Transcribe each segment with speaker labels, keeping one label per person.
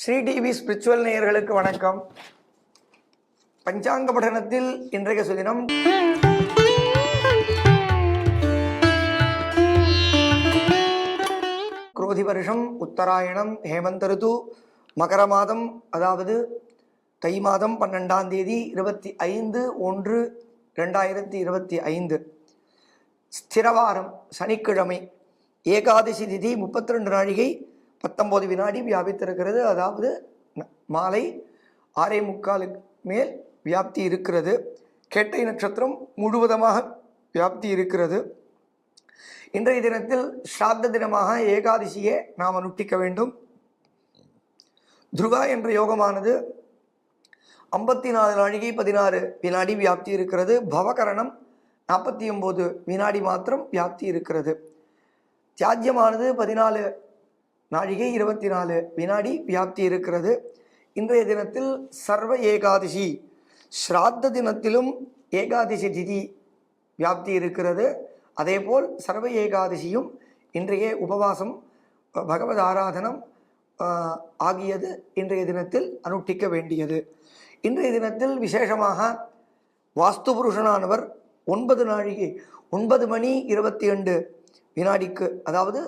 Speaker 1: Sri TV spiritual நேயர்களுக்கு வணக்கம். பஞ்சாங்க படனத்தில் இன்றைய சுதினம். குரோதி வருஷம் உத்தராயணம் ஹேமந்த ரிது மகர மாதம் அதாவது தை மாதம் பன்னெண்டாம் தேதி இருபத்தி ஐந்து ஒன்று ரெண்டாயிரத்தி இருபத்தி ஐந்து. ஸ்திரவாரம் சனிக்கிழமை ஏகாதசி திதி முப்பத்தி ரெண்டு நாழிகை பத்தொம்போது வினாடி வியாபித்திருக்கிறது. அதாவது மாலை ஆறே முக்காலுக்கு மேல் வியாப்தி இருக்கிறது. கேட்டை நட்சத்திரம் முழுவதுமாக வியாப்தி இருக்கிறது. இன்றைய தினத்தில் ஸ்ராத்த தினமாக ஏகாதசியை நாம் அனுஷ்டிக்க வேண்டும். துருகா என்ற யோகமானது ஐம்பத்தி நாலு நாழிகை பதினாறு வினாடி வியாப்தி இருக்கிறது. பவகரணம் நாற்பத்தி ஒம்பது வினாடி மாத்திரம் வியாப்தி இருக்கிறது. தியாஜ்யமானது பதினாலு நாழிகை இருபத்தி நாலு வினாடி வியாப்தி இருக்கிறது இன்றைய தினத்தில் சர்வ ஏகாதசி ஸ்ராத்த தினத்திலும் ஏகாதசி திதி வியாப்தி இருக்கிறது அதேபோல் சர்வ ஏகாதசியும் இன்றைய உபவாசம் பகவத் ஆராதனம் ஆகியது இன்றைய தினத்தில் அனுஷ்டிக்க வேண்டியது. இன்றைய தினத்தில் விசேஷமாக வாஸ்து புருஷனானவர் ஒன்பது நாழிகை ஒன்பது மணி இருபத்தி ரெண்டு வினாடிக்கு அதாவது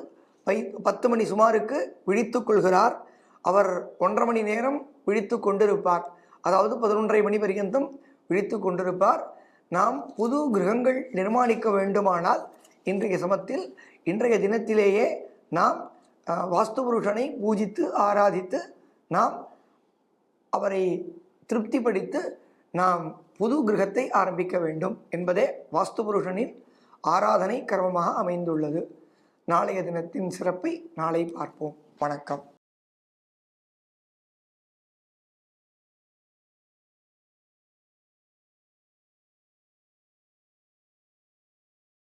Speaker 1: பை பத்து மணி சுமாருக்கு விழித்து கொள்கிறார். அவர் ஒன்றரை மணி நேரம் விழித்து கொண்டிருப்பார். அதாவது பதினொன்றரை மணி பர்யந்தம் விழித்து கொண்டிருப்பார். நாம் புது கிரகங்கள் நிர்மாணிக்க வேண்டுமானால் இன்றைய சமத்தில் இன்றைய தினத்திலேயே நாம் வாஸ்து புருஷனை பூஜித்து ஆராதித்து நாம் அவரை திருப்திப்படுத்தி நாம் புது கிரகத்தை ஆரம்பிக்க வேண்டும் என்பதே வாஸ்து புருஷனின் ஆராதனை கர்மமாக அமைந்துள்ளது. நாளைய தினத்தின் சிறப்பை நாளை பார்ப்போம். வணக்கம்.